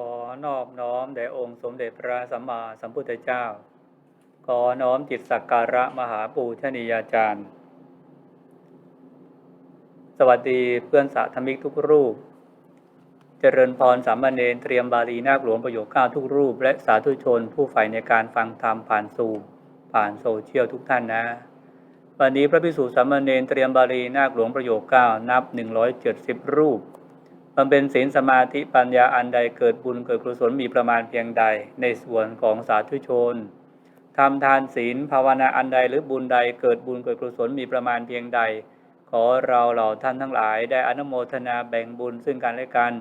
อนอบน้อมแด่องค์สมเด็จพระสัมมาสัมพุทธเจ้า ขอน้อมจิตสักการะมหาปูชนียาจารย์ สวัสดีเพื่อนสาธมิกทุกรูป เจริญพรสามเณรเตรียมบาลีนาคหลวงประโยคเก้าทุกรูป และสาธุชนผู้ใฝ่ในการฟังธรรมผ่านซูมผ่านโซเชียลทุกท่านนะ วันนี้พระภิกษุสามเณรเตรียมบาลีนาคหลวงประโยคเก้านับ170รูป มันเป็นศีลสมาธิปัญญาอันใดเกิดบุญเกิดกุศลมีประมาณเพียงใด ในส่วนของสาธุชนทำทานศีลภาวนาอันใดหรือบุญใดเกิดบุญเกิดกุศลมีประมาณเพียงใด ขอเราเหล่าท่านทั้งหลาย ได้อนุโมทนาแบ่งบุญซึ่งกันและกัน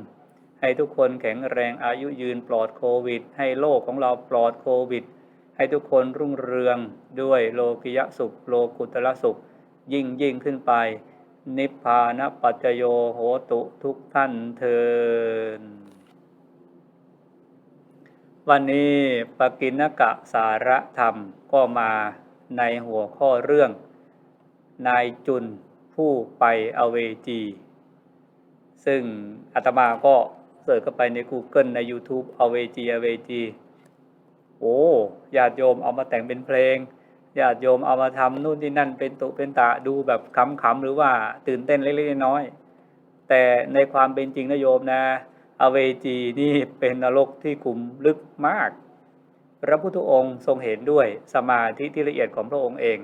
ให้ทุกคนแข็งแรงอายุยืนปลอดโควิด ให้โลกของเราปลอดโควิด ให้ทุกคนรุ่งเรืองด้วยโลกิยสุข โลกุตละสุข ยิ่งยิ่งขึ้นไป นิพพานปัจจโยโหตุทุกท่านเทิน วันนี้ปกินกะสารธรรมก็มาในหัวข้อเรื่อง นายจุนผู้ไปอเวจี ซึ่งอาตมาก็เสิร์ชเข้าไปใน Google ใน YouTube อเวจีอเวจี โอ้ญาติโยมเอามาแต่งเป็นเพลง ญาติโยมเอามาทำนู่นนี่นั่นเป็นตุเป็นตะดูแบบขำๆหรือว่าตื่นเต้นเล็กๆน้อยๆแต่ในความเป็นจริงนะโยมนะ อเวจีนี่เป็นนรกที่ขุมลึกมาก พระพุทธองค์ทรงเห็นด้วยสมาธิที่ละเอียดของพระองค์เอง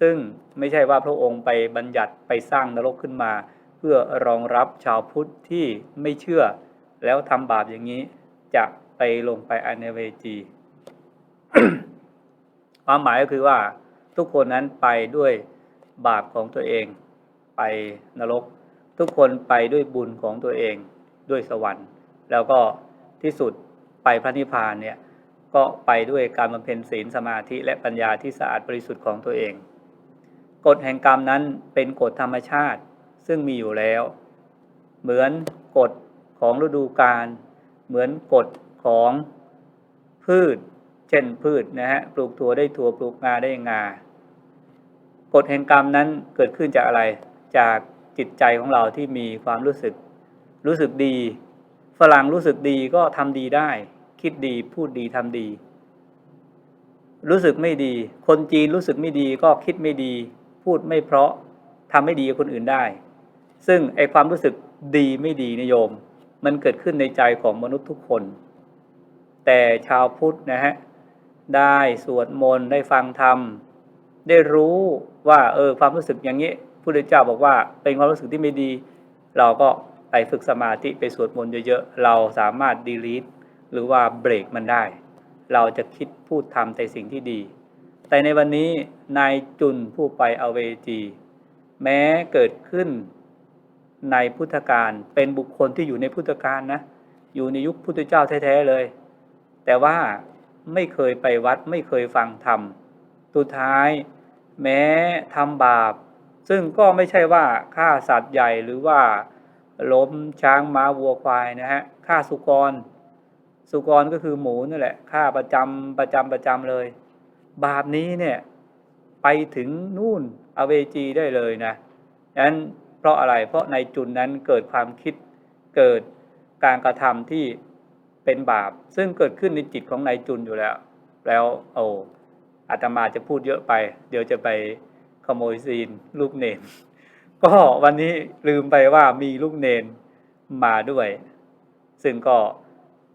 ซึ่งไม่ใช่ว่าพระองค์ไปบัญญัติไปสร้างนรกขึ้นมา เพื่อรองรับชาวพุทธที่ไม่เชื่อ แล้วทำบาปอย่างนี้จะไปลงไปอเนเวจี ความหมายก็คือว่าทุกคนนั้นไปด้วยบาปของตัวเอง ไปนรก ทุกคนไปด้วยบุญของตัวเองด้วยสวรรค์ แล้วก็ที่สุดไปพระนิพพานเนี่ยก็ไปด้วยการบำเพ็ญศีลสมาธิและปัญญาที่สะอาดบริสุทธิ์ของตัวเอง กฎแห่งกรรมนั้นเป็นกฎธรรมชาติซึ่งมีอยู่แล้ว เหมือนกฎของฤดูกาลเหมือนกฎของพืช เช่นพืชนะฮะปลูกถั่วได้ถั่วปลูกงาได้งากฎแห่งกรรมนั้นเกิดขึ้นจากอะไรจากจิตใจของเราที่มีความรู้สึก รู้สึกดี ฝรั่งรู้สึกดีก็ทำดีได้ คิดดีพูดดีทำดี รู้สึกไม่ดี คนจีนรู้สึกไม่ดีก็คิดไม่ดี พูดไม่เพราะทำไม่ดีกับคนอื่นได้ ซึ่งไอความรู้สึกดีไม่ดีนิยม มันเกิดขึ้นในใจของมนุษย์ทุกคน แต่ชาวพุทธนะฮะ ได้สวดมนต์ได้ฟังธรรม ได้รู้ว่าเออความรู้สึกอย่างนี้พุทธเจ้าบอกว่าเป็นความรู้สึกที่ไม่ดี เราก็ไปฝึกสมาธิไปสวดมนต์เยอะๆ เราสามารถดีลีทหรือว่าเบรกมันได้ เราจะคิดพูดทำแต่สิ่งที่ดี แต่ในวันนี้นายจุนผู้ไปเอเวจี แม้เกิดขึ้นในพุทธกาลเป็นบุคคลที่อยู่ในพุทธกาลนะ อยู่ในยุคพุทธเจ้าแท้ๆเลย แต่ว่า ไม่เคยไปวัดไม่เคยฟังธรรมสุดท้าย แม้ทำบาป ซึ่งก็ไม่ใช่ว่าฆ่าสัตว์ใหญ่หรือว่าล้มช้างม้าวัวควายนะฮะฆ่าสุกร สุกรก็คือหมูนั่นแหละฆ่าประจำประจำประจำเลย บาปนี้เนี่ยไปถึงนู่นอเวจีได้เลยนะนั้นเพราะอะไรเพราะในจุดนั้นเกิดความคิดเกิดการกระทำที่ เป็นบาป ซึ่งเกิดขึ้นในจิตของนายจุนอยู่แล้ว แล้วโอ้อาตมาจะพูดเยอะไป เดี๋ยวจะไปขโมยซีนลูกเนนก็วันนี้ลืมไปว่ามีลูกเนนมาด้วย ซึ่งก็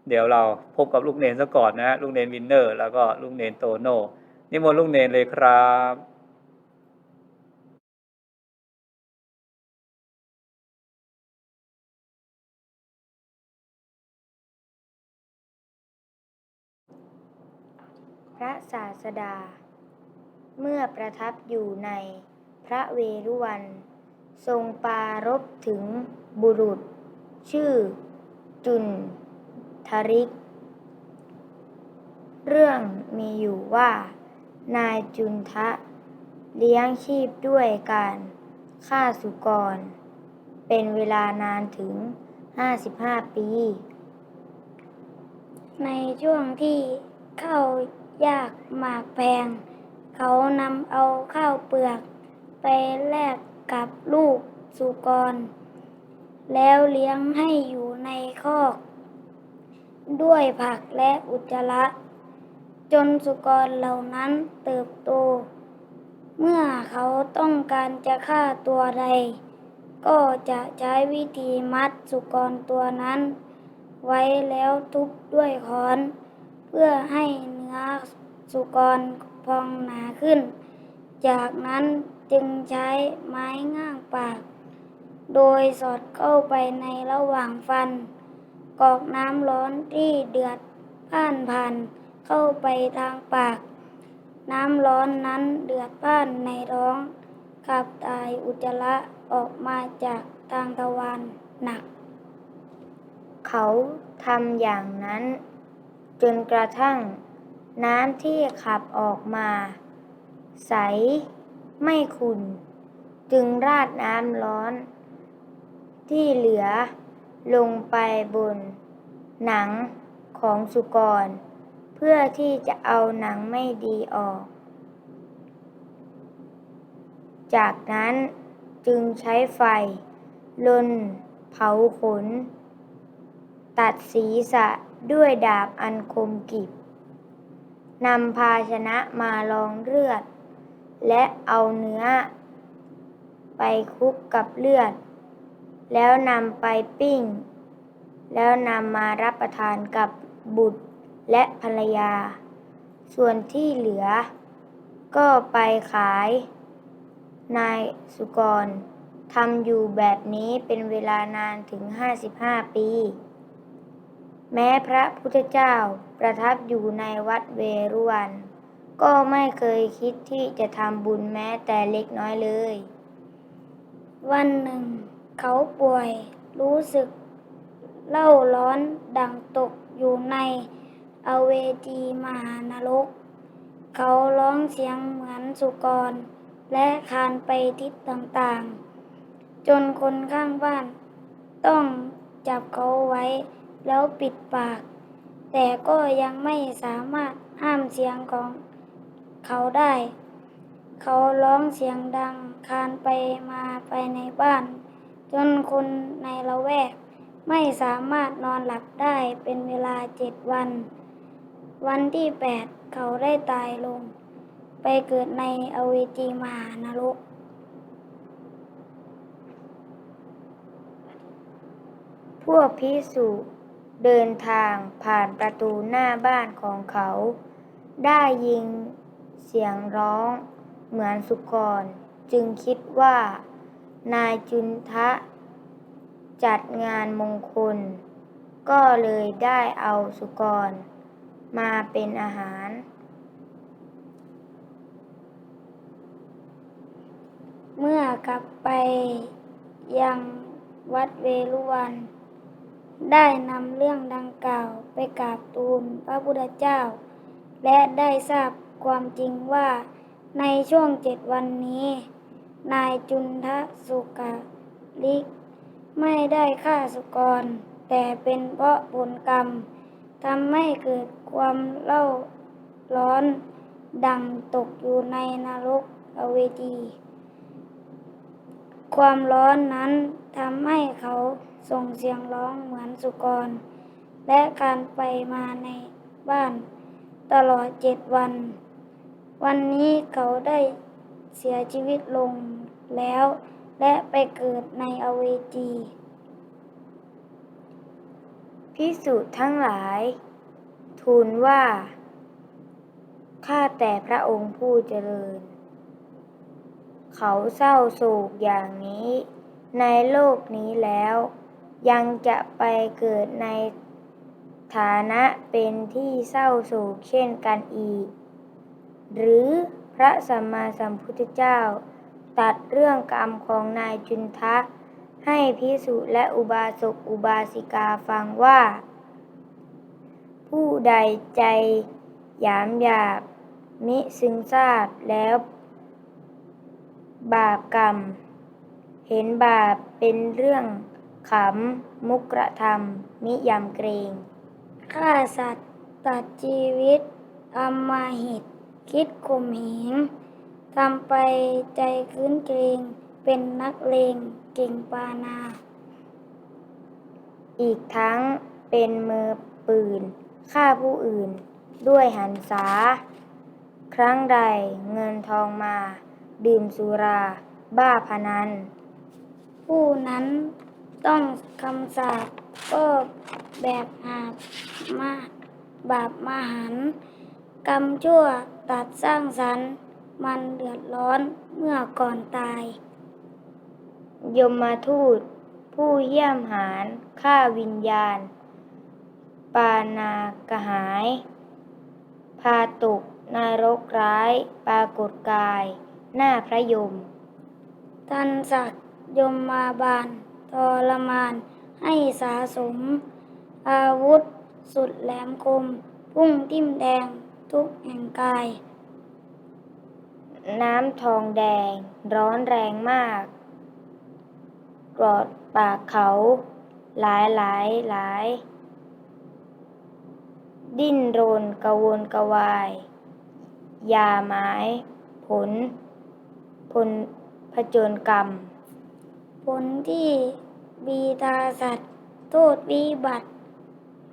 เดี๋ยวเราพบกับลูกเนนซะก่อนนะฮะลูกเนนวินเนอร์ แล้วก็ลูกเนนโตโน่นิมนต์ลูกเนนเลยครับ ระศาสดา เมื่อประทับอยู่ในพระเวรุวัน ทรงปรารบถึงบุรุษ ชื่อ จุนทริก เรื่องมีอยู่ว่า นายจุนทะ เลี้ยงชีพด้วยการฆ่าสุกร เป็นเวลานานถึง 55 ปี ในช่วงที่เข้า ยากหมากแพง เขานำเอาข้าวเปลือก ไปแลกกับลูกสุกร แล้วเลี้ยงให้อยู่ในคอก ด้วยผักและอุจจาระ จนสุกรเหล่านั้นเติบโต เมื่อเขาต้องการจะฆ่าตัวใด ก็จะใช้วิธีมัดสุกรตัวนั้น ไว้แล้วทุบด้วยค้อน เพื่อให้ เนื้อสุกรพองหนาขึ้น จากนั้นจึงใช้ไม้ง่างปาก โดยสอดเข้าไปในระหว่างฟัน กอกน้ำร้อนที่เดือดผ่านผ่านเข้าไปทางปาก น้ำร้อนนั้นเดือดผ่านในท้องขับถ่ายอุจจาระออกมาจากทางทวารหนัก เขาทำอย่างนั้น จนกระทั่ง น้ำที่ขับออกมา ใสไม่ขุ่น จึงราดน้ำร้อน ที่เหลือลงไปบน หนังของสุกร เพื่อที่จะเอาหนังไม่ดีออก จากนั้นจึงใช้ไฟ ลน เผาขน ตัดศีรษะด้วยดาบอันคมกริบ นำภาชนะมาลองเลือด และเอาเนื้อ ไปคลุกกับเลือด แล้วนำไปปิ้ง แล้วนำมารับประทานกับบุตรและภรรยา ส่วนที่เหลือ ก็ไปขาย นายสุกรทำอยู่แบบนี้เป็นเวลานานถึง 55 ปี แม้พระพุทธเจ้าประทับอยู่ในวัดเวรุวัน ก็ไม่เคยคิดที่จะทำบุญแม้แต่เล็กน้อยเลย วันหนึ่ง เขาป่วยรู้สึกเล่าร้อนดังตกอยู่ในอเวจีมหานรก เขาร้องเสียงเหมือนสุกร และคานไปทิศต่างๆ จนคนข้างบ้านต้องจับเขาไว้ แล้วปิดปาก แต่ก็ยังไม่สามารถห้ามเสียงของเขาได้ เขาร้องเสียงดังคานไปมาภายในบ้าน จนคนในละแวก ไม่สามารถนอนหลับได้เป็นเวลาเจ็ดวัน วันที่แปดเขาได้ตายลง ไปเกิดในอเวจีมหานรกพวกพิสุ เดินทางผ่านประตูหน้าบ้านของเขา ได้ยินเสียงร้องเหมือนสุกร จึงคิดว่า นายจุนทะ จัดงานมงคล ก็เลยได้เอาสุกร มาเป็นอาหาร เมื่อกลับไปยังวัดเวรุวัน ได้นำเรื่องดังกล่าวไปกราบทูลพระพุทธเจ้า และได้ทราบความจริงว่า ในช่วงเจ็ดวันนี้ นายจุนทะสุกาลิก ไม่ได้ฆ่าสุกร แต่เป็นเพราะผลกรรมทำให้เกิดความเล่าร้อน ดังตกอยู่ในนรกอเวจี ความร้อนนั้นทำให้เขา ส่งเสียงร้องเหมือนสุกร และการไปมาในบ้าน ตลอดเจ็ดวัน วันนี้เขาได้เสียชีวิตลงแล้ว และไปเกิดในอเวจีพิสุทั้งหลาย ทูลว่า ข้าแต่พระองค์ผู้เจริญ เขาเศร้าโศกอย่างนี้ ในโลกนี้แล้ว ยังจะไปเกิดในฐานะเป็นที่เศร้าโศกเช่นกันอีก หรือพระสัมมาสัมพุทธเจ้า ตัดเรื่องกรรมของนายจุนทะ ให้พิสุและอุบาสกอุบาสิกาฟังว่า ผู้ใดใจหยามหยาบ มิซึงทราบแล้ว บาปกรรม เห็นบาปเป็นเรื่อง ขำ มุกระทำมิยำเกรงฆ่าสัตว์ ตัดชีวิตอำมาหิต คิดข่มเหงทำไปใจคืนเกรง เป็นนักเลงเก่งปานา อีกทั้งเป็นมือปืปืนฆ่าผู้อื่น ด้วยหันษา ครั้งใดเงินทองมา ดื่มสุรา บ้าพนัน ผู้นั้น ต้องคำสาปก็แบบหาบมาบาปมหันต์กรรมชั่วตัดสร้างสรรค์มันเดือดร้อนเมื่อก่อนตาย ยมมาทูต ผู้เยี่ยมหารฆ่าวิญญาณ ปานากหาย พาตกนรกร้าย ปรากฏกาย หน้าพระยม ทันสัตว์ยมมาบาล ทรมาน ให้สาสม อาวุธ สุดแหลมคม พุ่งทิ่มแดงทุกแห่งกาย น้ำทองแดง ร้อนแรงมากกรอดปากเขา หลายหลายหลาย ดิ้นรนกระวนกระวาย ยาไม้ผล ผลผจญกรรม ลที่บีตาสัตว์ โทษวิบัติ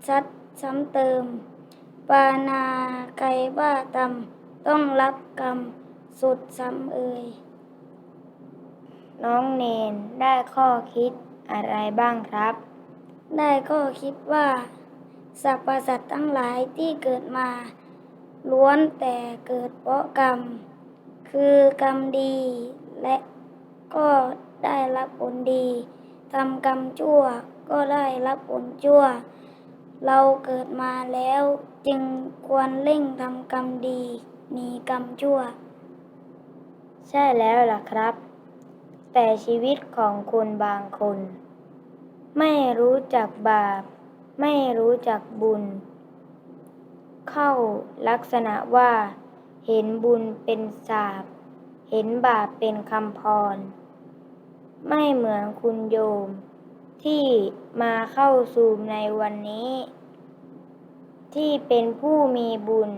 ชัดซ้ำเติม ปานาไกบ้าตำต้องรับกรรม สุดซ้ำเอ่ยน้องเนนได้ข้อคิดอะไรบ้างครับ ได้ก็คิดว่าสรรพสัตว์ทั้งหลายที่เกิดมา ล้วนแต่เกิดเพราะกรรม คือกรรมดีและก็ ได้รับผลดีทำกรรมชั่วก็ได้รับผลชั่ว เราเกิดมาแล้วจึงควรเร่งทำกรรมดีหนีกรรมชั่ว ใช่แล้วล่ะครับ แต่ชีวิตของคนบางคน ไม่รู้จักบาป ไม่รู้จักบุญ เข้าลักษณะว่า เห็นบุญเป็นสาบ เห็นบาปเป็นคำพร ไม่เหมือนคุณโยม ที่มาเข้าสู่ในวันนี้ ที่เป็นผู้มีบุญ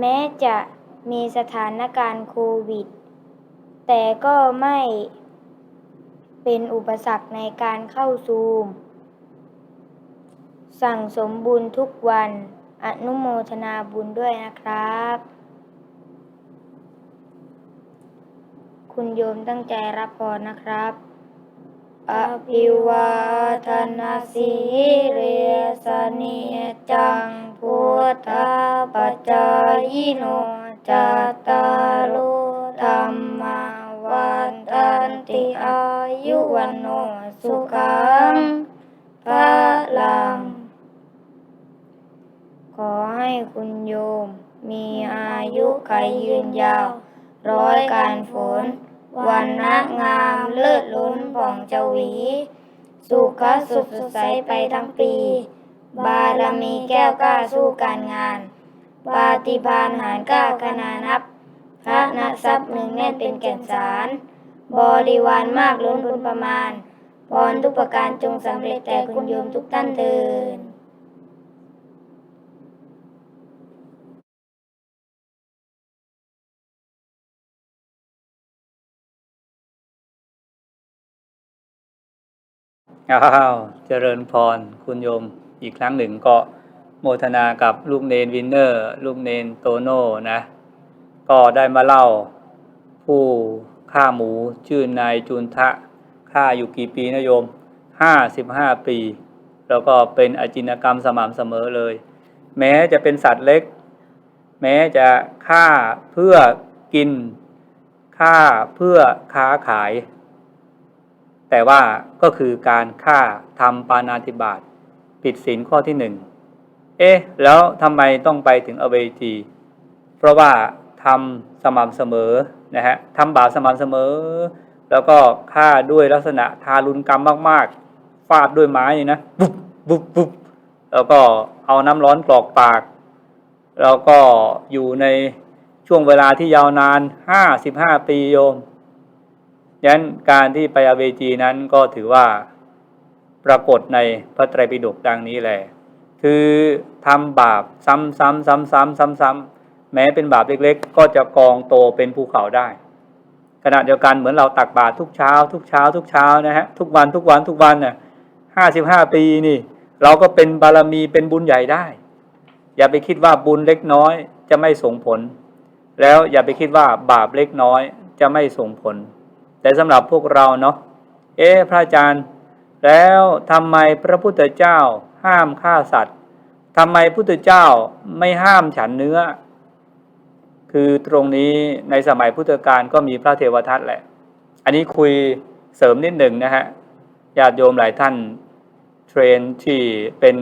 แม้จะมีสถานการณ์โควิด แต่ก็ไม่เป็นอุปสรรคในการเข้าซูม สั่งสมบุญทุกวัน อนุโมทนาบุญด้วยนะครับ คุณโยมตั้งใจรับพรนะครับ อภิวาทนาสีเรสเนจังพุทธาปจายโนจัตตารโอธรรมาวันตันติอายุวันโนสุขังพระลัง ขอให้คุณโยมมีอายุขยยืนยาว ร้อยการฝนวันนะงามเลิศล้นผ่องจวี สุขสุขสดใสไปทั้งปี บารมีแก้วกล้าสู้การงาน ปาฏิพานหารกล้าขนานับ พระนทรัพย์หนึ่งแน่นเป็นแก่นสาร บริวารมากล้นพ้นประมาณพรทุกประการจงสำเร็จแต่คุณโยมทุกท่านเทิน อ้าวเจริญพรคุณโยมอีกครั้งหนึ่งก็โมทนากับลูกเนนวินเนอร์ลูกเนนโตโน่นะ ก็ได้มาเล่า ผู้ฆ่าหมูชื่อนายจุนทะฆ่าอยู่กี่ปีนะโยมห้าสิบห้าปี แล้วก็เป็นอจินกรรมสม่ำเสมอเลย แม้จะเป็นสัตว์เล็ก แม้จะฆ่าเพื่อกินฆ่าเพื่อค้าขาย แต่ว่าก็คือการฆ่าทำปานาติบาตผิดศีลข้อที่หนึ่งเอ๊ะ แล้วทำไมต้องไปถึงอเวจี เพราะว่าทำสม่ำเสมอนะฮะทำบาปสม่ำเสมอ แล้วก็ฆ่าด้วยลักษณะทารุณกรรมมาก ๆ ฟาดด้วยไม้นี่นะปุ๊บปุ๊บปุ๊บแล้วก็เอาน้ำร้อนกรอกปาก แล้วก็อยู่ในช่วงเวลาที่ยาวนานห้าสิบห้าปีโยม ยันการที่ไปอเวจีนั้นก็ถือว่าปรากฏในพระไตรปิฎกดังนี้แหละ คือทำบาปซ้ำซ้ำซ้ำซ้ำซ้ำซ้ำแม้เป็นบาปเล็กๆ ก็จะกองโตเป็นภูเขาได้ ขณะเดียวกันเหมือนเราตักบาตรทุกเช้า ทุกเช้า ทุกเช้านะฮะทุกวันทุกวันทุกวันน่ะห้าสิบห้าปีนี่ เราก็เป็นบารมีเป็นบุญใหญ่ได้ อย่าไปคิดว่าบุญเล็กน้อยจะไม่ส่งผล แล้วอย่าไปคิดว่าบาปเล็กน้อยจะไม่ส่งผล แต่สำหรับพวกเราเนาะเอ๊พระอาจารย์ แล้วทำไมพระพุทธเจ้าห้ามฆ่าสัตว์ทำไมพุทธเจ้าไม่ห้ามฉันเนื้อ คือตรงนี้ในสมัยพุทธกาลก็มีพระเทวทัตแหละ อันนี้คุยเสริมนิดหนึ่งนะฮะญาติโยมหลายท่านเทรนที่เป็น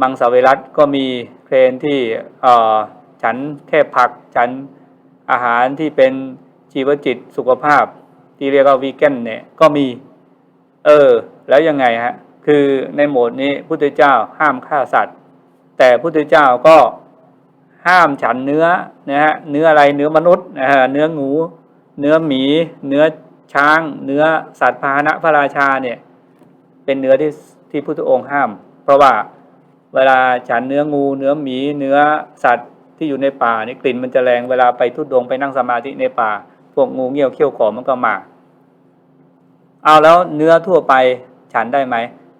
มังสวิรัตก็มีเทรนที่ฉันแค่ผักฉันอาหารที่เป็น ชีวจิตสุขภาพ ที่เรียกว่าวีแกนเนี่ยก็มี เออ แล้วยังไงฮะ คือในโหมดนี้พุทธเจ้าห้ามฆ่าสัตว์ แต่พุทธเจ้าก็ห้ามฉันเนื้อนะฮะเนื้ออะไรเนื้อมนุษย์นะฮะเนื้องูเนื้อหมี เนื้อช้าง เนื้อสัตว์พาหนะพระราชาเนี่ย เป็นเนื้อที่ที่พุทธองค์ห้าม เพราะว่าเวลาฉันเนื้องู เนื้อหมี เนื้อสัตว์ที่อยู่ในป่านี่กลิ่นมันจะแรงเวลาไปทุดดงไปนั่งสมาธิในป่า พวกงูเงี้ยวเขี้ยวขอมันก็มา เอาแล้วเนื้อทั่วไปฉันได้ไหม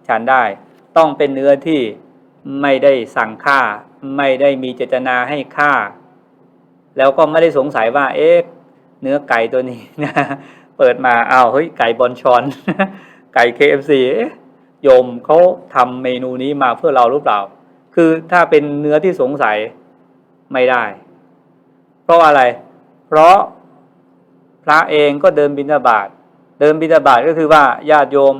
ฉันได้ ต้องเป็นเนื้อที่ไม่ได้สั่งฆ่า ไม่ได้มีเจตนาให้ฆ่า แล้วก็ไม่ได้สงสัยว่า เอ๊ะเนื้อไก่ตัวนี้นะเปิดมาอ้าวเฮ้ยไก่บอลชอน ไก่ KFC เอ๊ะโยมเขาทำเมนูนี้มาเพื่อเราหรือเปล่า คือถ้าเป็นเนื้อที่สงสัยไม่ได้ เพราะอะไร เพราะ พระเองก็เดินบิณฑบาตเดินบิณฑบาตก็คือว่าญาติโยม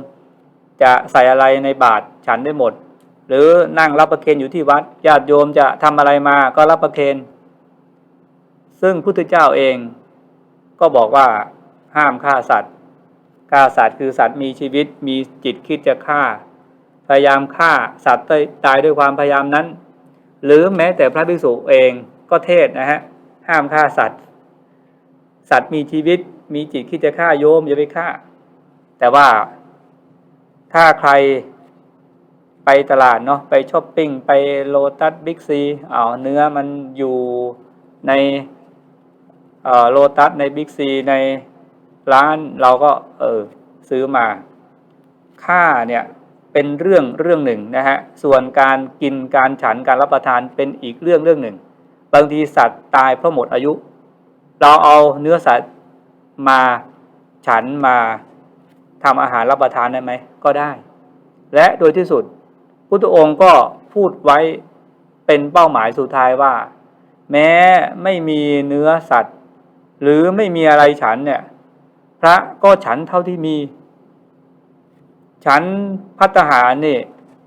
จะใส่อะไรในบาตรฉันได้หมด หรือนั่งรับประเคนอยู่ที่วัดญาติโยมจะทำอะไรมาก็รับประเคนซึ่งพุทธเจ้าเองก็บอกว่าห้ามฆ่าสัตว์ฆ่าสัตว์คือสัตว์มีชีวิตมีจิตคิดจะฆ่า พยายามฆ่าสัตว์ตายด้วยความพยายามนั้น หรือแม้แต่พระภิกษุเองก็เทศนะฮะห้ามฆ่าสัตว์ สัตว์มีชีวิตมีจิตคิดจะฆ่าโยมอย่าไปฆ่า แต่ว่าถ้าใครไปตลาดเนาะไปช้อปปิ้งไปโลตัสบิ๊กซีเอาเนื้อมันอยู่ในโลตัสในบิ๊กซีในร้านเราก็เออซื้อมาค่าเนี่ยเป็นเรื่องเรื่องหนึ่งนะฮะส่วนการกินการฉันการรับประทานเป็นอีกเรื่องเรื่องหนึ่ง บางทีสัตว์ตายเพราะหมดอายุ เราเอาเนื้อสัตว์มาฉันมาทำอาหารรับประทานได้ไหมก็ได้ และโดยที่สุดพุทธองค์ก็พูดไว้เป็นเป้าหมายสุดท้ายว่า แม้ไม่มีเนื้อสัตว์ หรือไม่มีอะไรฉันเนี่ย พระก็ฉันเท่าที่มี ฉันพัฒหารนี่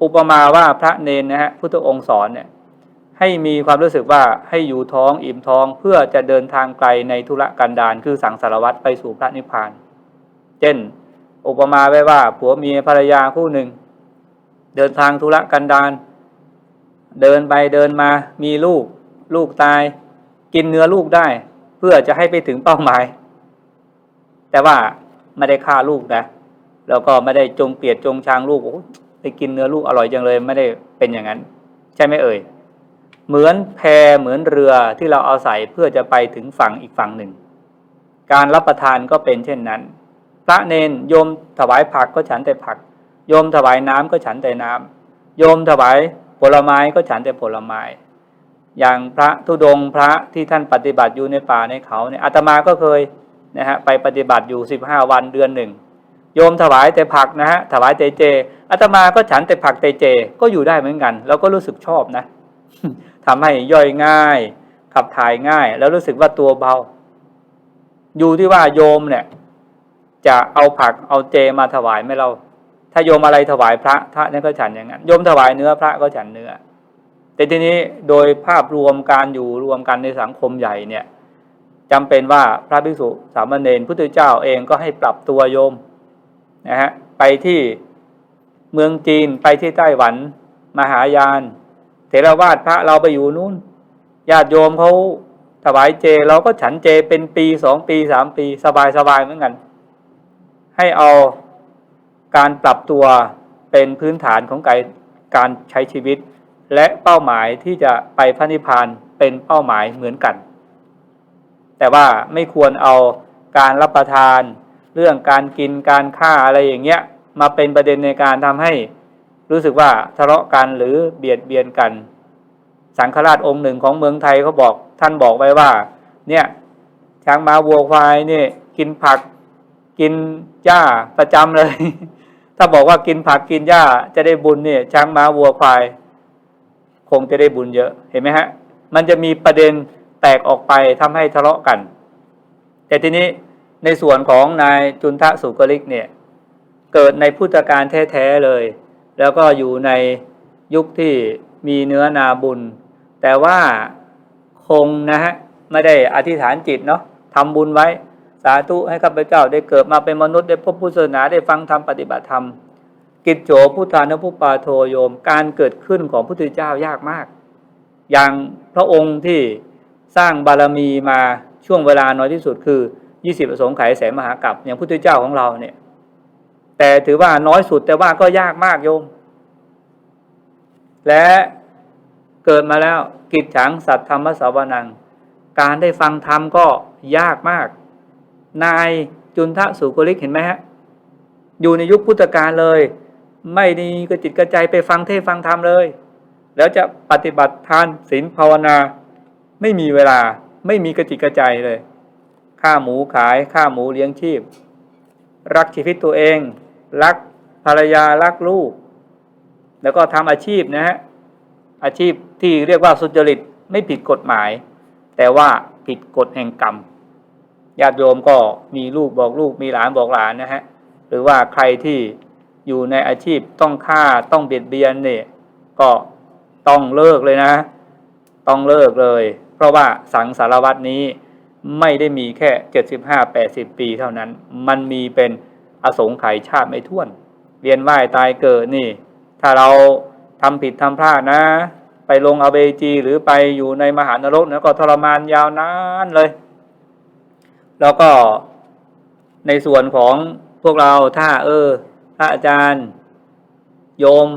อุปมาว่าพระเนนนะฮะพุทธองค์สอนเนี่ย ให้มีความรู้สึกว่าให้อยู่ท้องอิ่มท้องเพื่อจะเดินทางไกลในธุระกันดารคือสังสารวัตรไปสู่พระนิพพาน เช่น อุปมาไว้ว่าผัวเมียภรรยาคู่หนึ่ง เดินทางธุระกันดารเดินไปเดินมามีลูก ลูกตาย กินเนื้อลูกได้ เพื่อจะให้ไปถึงเป้าหมาย แต่ว่าไม่ได้ฆ่าลูกนะแล้วก็ไม่ได้จงเกลียดจงชังลูกโอ้ไปกินเนื้อลูกอร่อยจังเลย ไม่ได้เป็นอย่างนั้น ใช่ไหมเอ่ย เหมือนแพเหมือนเรือที่เราเอาใส่เพื่อจะไปถึงฝั่งอีกฝั่งหนึ่ง การรับประทานก็เป็นเช่นนั้น พระเนนโยมถวายผักก็ฉันแต่ผัก โยมถวายน้ำก็ฉันแต่น้ำโยมถวายผลไม้ก็ฉันแต่ผลไม้ อย่างพระธุดงค์พระที่ท่านปฏิบัติอยู่ในป่าในเขาเนี่ยอาตมาก็เคยนะฮะไปปฏิบัติอยู่สิบห้าวันเดือนหนึ่งโยมถวายแต่ผักนะฮะถวายแต่เจอาตมาก็ฉันแต่ผักแต่เจ ก็อยู่ได้เหมือนกัน แล้วก็รู้สึกชอบนะ ทำให้ย่อยง่าย ขับถ่ายง่าย แล้วรู้สึกว่าตัวเบา อยู่ที่ว่าโยมเนี่ย จะเอาผักเอาเจมาถวายไม่เรา ถ้าโยมอะไรถวายพระพระนั่นก็ฉันอย่างนั้นโยมถวายเนื้อพระก็ฉันเนื้อ แต่ทีนี้โดยภาพรวมการอยู่รวมกันในสังคมใหญ่เนี่ยจำเป็นว่าพระภิกษุสามเณรพุทธเจ้าเองก็ให้ปรับตัวโยมนะฮะไปที่เมืองจีนไปที่ไต้หวัน มหายาน รวาทพระเราไปอยู่นู้นญาติโยมเขาถวายเจ เราก็ฉันเจเป็นปีสองปีสามปีสบายสบายเหมือนกัน ให้เอาการปรับตัวเป็นพื้นฐานของการการใช้ชีวิต และเป้าหมายที่จะไปพระนิพพานเป็นเป้าหมายเหมือนกัน แต่ว่าไม่ควรเอาการรับประทาน เรื่องการกินการฆ่าอะไรอย่างเงี้ยมาเป็นประเด็นในการทำให้ รู้สึกว่าทะเลาะกันหรือเบียดเบียนกัน สังฆราชองค์หนึ่งของเมืองไทยเขาบอกท่านบอกไว้ว่า เนี่ยช้างมาวัวควายเนี่ยกินผักกินหญ้าประจำเลย ถ้าบอกว่ากินผักกินหญ้าจะได้บุญเนี่ยช้างม้าวัวควาย คงจะได้บุญเยอะเห็นไหมฮะ มันจะมีประเด็นแตกออกไปทำให้ทะเลาะกัน แต่ทีนี้ในส่วนของนายจุนทะสุกลิกเนี่ย เกิดในพุทธกาลแท้ๆเลย แล้วก็อยู่ในยุคที่มีเนื้อนาบุญ แต่ว่าคงนะฮะไม่ได้อธิษฐานจิตเนาะทำบุญไว้สาธุให้ข้าพเจ้าได้เกิดมาเป็นมนุษย์ได้พบพุทธศาสนาได้ฟังธรรมปฏิบัติธรรม กิจโจพุทธานุพุปาโทโยม การเกิดขึ้นของพระพุทธเจ้ายากมาก อย่างพระองค์ที่สร้างบารมีมาช่วงเวลาน้อยที่สุดคือ 20ประสงค์ไขยแสนมหากรัปอย่างพระพุทธเจ้าของเราเนี่ย แต่ถือว่าน้อยสุดแต่ว่าก็ยากมากโยม และเกิดมาแล้วกิจฉังสัตธรรมสาวนัง การได้ฟังธรรมก็ยากมาก นายจุนทะสุโกลิกเห็นไหมฮะ อยู่ในยุคพุทธกาลเลย ไม่ดีกระจิตกระใจไปฟังเทศฟังธรรมเลย แล้วจะปฏิบัติทานศีลภาวนา ไม่มีเวลาไม่มีกระจิตกระใจเลยฆ่าหมูขายฆ่าหมูเลี้ยงชีพ รักชีวิตตัวเอง รักภรรยารักลูก แล้วก็ทำอาชีพนะฮะอาชีพที่เรียกว่าสุจริตไม่ผิดกฎหมาย แต่ว่าผิดกฎแห่งกรรมญาติโยมก็มีลูกบอกลูกมีหลานบอกหลานนะฮะหรือว่าใครที่อยู่ในอาชีพต้องฆ่าต้องเบียดเบียนเนี่ยก็ต้องเลิกเลยนะ ต้องเลิกเลย เพราะว่าสังสารวัตนี้ไม่ได้มีแค่เจ็ดสิบห้าแปดสิบปีเท่านั้น มันมีเป็น อสงไขยชาติไม่ท้วน เวียนว่ายตายเกิดนี่ ถ้าเราทำผิดทำพลาดนะ ไปลงอเบจีหรือไปอยู่ในมหานรกนะก็ทรมานยาวนานเลย แล้วก็ในส่วนของพวกเราถ้าเออพระอาจารย์โยม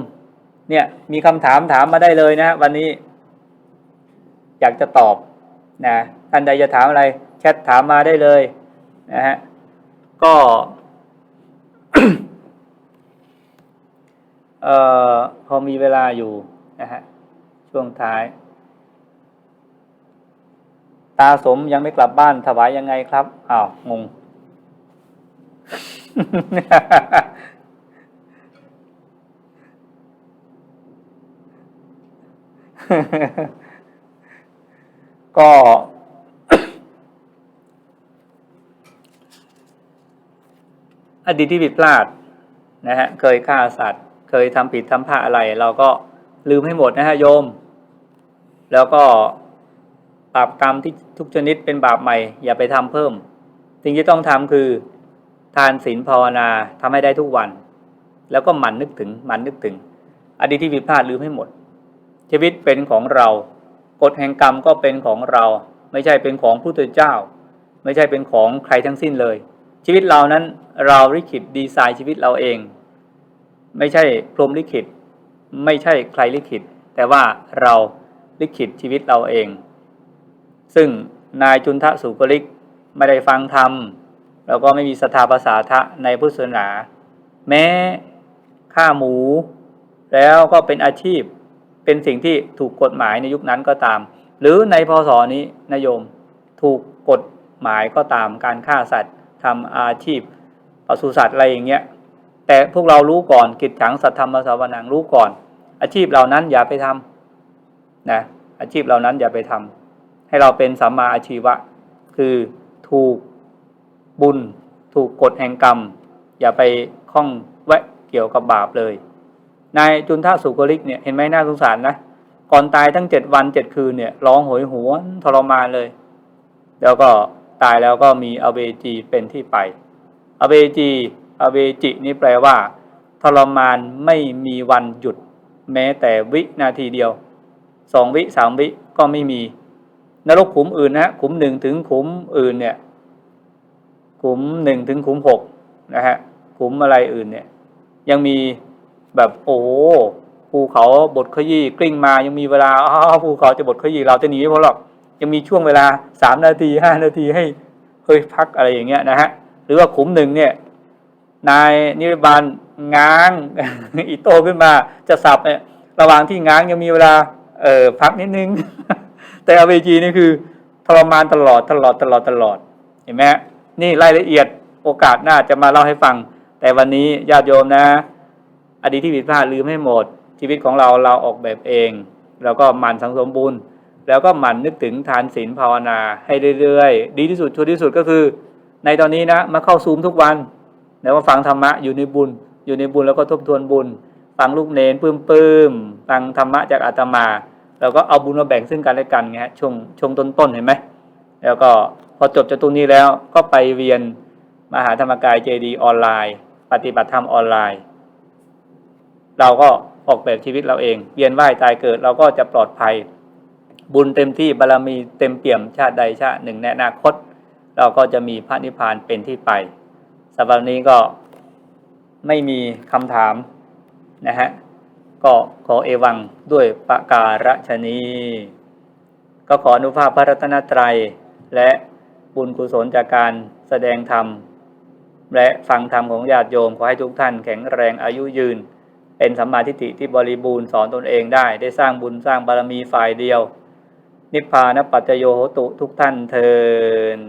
เนี่ยมีคำถามถามมาได้เลยนะวันนี้ อยากจะตอบนะท่านใดจะถามอะไร แชทถามมาได้เลยนะฮะก็ เอ่อพอมีเวลาอยู่นะฮะช่วงท้าย ตาสมยังไม่กลับบ้านถวายยังไงครับอ้าวงงก็ อดีตที่ผิดพลาด นะฮะ เคยฆ่าสัตว์ เคยทำผิดทำพลาดอะไร เราก็ลืมให้หมดนะฮะโยม แล้วก็บาปกรรมที่ทุกชนิดเป็นบาปใหม่ อย่าไปทำเพิ่ม สิ่งที่ต้องทำคือทานศีลภาวนาทำให้ได้ทุกวัน แล้วก็หมั่นนึกถึงหมั่นนึกถึง อดีตที่ผิดพลาดลืมให้หมด ชีวิตเป็นของเรากฎแห่งกรรมก็เป็นของเรา ไม่ใช่เป็นของผู้ตุเจ้า ไม่ใช่เป็นของใครทั้งสิ้นเลย ชีวิตเรานั้นเราลิขิตดีไซน์ชีวิตเราเอง ไม่ใช่พรมลิขิต ไม่ใช่ใครลิขิต แต่ว่าเราลิขิตชีวิตเราเอง ซึ่งนายจุนทะสุกลิกไม่ได้ฟังธรรมแล้วก็ไม่มีสถาภาษาทะในพุทธศาสนา แม้ฆ่าหมู แล้วก็เป็นอาชีพเป็นสิ่งที่ถูกกฎหมายในยุคนั้นก็ตาม หรือในพศนี้นายโยมถูกกฎหมายก็ตามการฆ่าสัตว์ทำอาชีพปศุสัตว์อะไรอย่างเงี้ย แต่พวกเรารู้ก่อนกิจฉังสัตธรรมสาวนังรู้ก่อน อาชีพเหล่านั้นอย่าไปทำนะอาชีพเหล่านั้นอย่าไปทำให้เราเป็นสัมมาอาชีวะ คือถูกบุญ ถูกกฎแห่งกรรม อย่าไปข้องแวะเกี่ยวกับบาปเลยนายจุนท่าสุกลิกเนี่ยเห็นไหมน่าสงสารนะก่อนตายทั้งเจ็ดวันเจ็ดคืนเนี่ยร้องโหยหวนทรมานเลย แล้วก็ตายแล้วก็มีอเวจีเป็นที่ไปอเวจี อเวจินี่แปลว่า ทรมานไม่มีวันหยุด แม้แต่วินาทีเดียวสองวิสามวิก็ไม่มี นรกขุมอื่นนะขุมหนึ่งถึงขุมอื่นเนี่ย ขุมหนึ่งถึงขุมหกนะฮะขุมอะไรอื่นเนี่ย ยังมีแบบโอ้ภูเขาบดขยี้กลิ้งมายังมีเวลาอ้าวภูเขาจะบดขยี้เราจะหนีไม่พ้นหรอกยังมีช่วงเวลาสามนาทีห้านาทีให้เฮ้ยพักอะไรอย่างเงี้ยนะฮะหรือว่าขุมหนึ่งเนี่ย นายนิรบาลง้างอีโต้ขึ้นมาจะสับเนี่ยระหว่างที่ง้างยังมีเวลาเออพักนิดนึง แต่อเวจีนี่คือทรมานตลอดตลอดตลอดตลอดเห็นไหมนี่รายละเอียดโอกาสหน้าจะมาเล่าให้ฟัง แต่วันนี้ญาติโยมนะ อดีตที่ผิดพลาดลืมให้หมด ชีวิตของเราเราออกแบบเอง แล้วก็หมั่นสังสมบุญแล้วก็หมั่นนึกถึงทานศีลภาวนาให้เรื่อยๆ ดีที่สุดชัวร์ที่สุดก็คือ ในตอนนี้นะมาเข้าซูมทุกวัน แล้วว่าฟังธรรมะอยู่ในบุญ อยู่ในบุญแล้วก็ทบทวนบุญ ฟังลูกเนนปื้มปื้มฟังธรรมะจากอาตมาแล้วก็เอาบุญมาแบ่งซึ่งกันและกันไงฮะช่วงช่วงต้นๆเห็นไหมแล้วก็พอจบจากตรงนี้แล้วก็ไปเวียนมหาธรรมกายเจดีออนไลน์ ปฏิบัติธรรมออนไลน์ เราก็ออกแบบชีวิตเราเองเวียนว่ายตายเกิดเราก็จะปลอดภัย บุญเต็มที่บารมีเต็มเปี่ยมชาติใดชาติหนึ่งในอนาคต เราก็จะมีพระนิพพานเป็นที่ไป สำหรับวันนี้ก็ไม่มีคำถามนะฮะ ก็ขอเอวังด้วยประการฉนี้ก็ขออนุภาพพระรัตนตรัย และบุญกุศลจากการแสดงธรรม และฟังธรรมของญาติโยม ขอให้ทุกท่านแข็งแรงอายุยืน เป็นสัมมาทิฏฐิที่บริบูรณ์สอนตนเองได้ ได้สร้างบุญสร้างบารมีฝ่ายเดียว นิพพานปัจจโยโหตุทุกท่านเทิน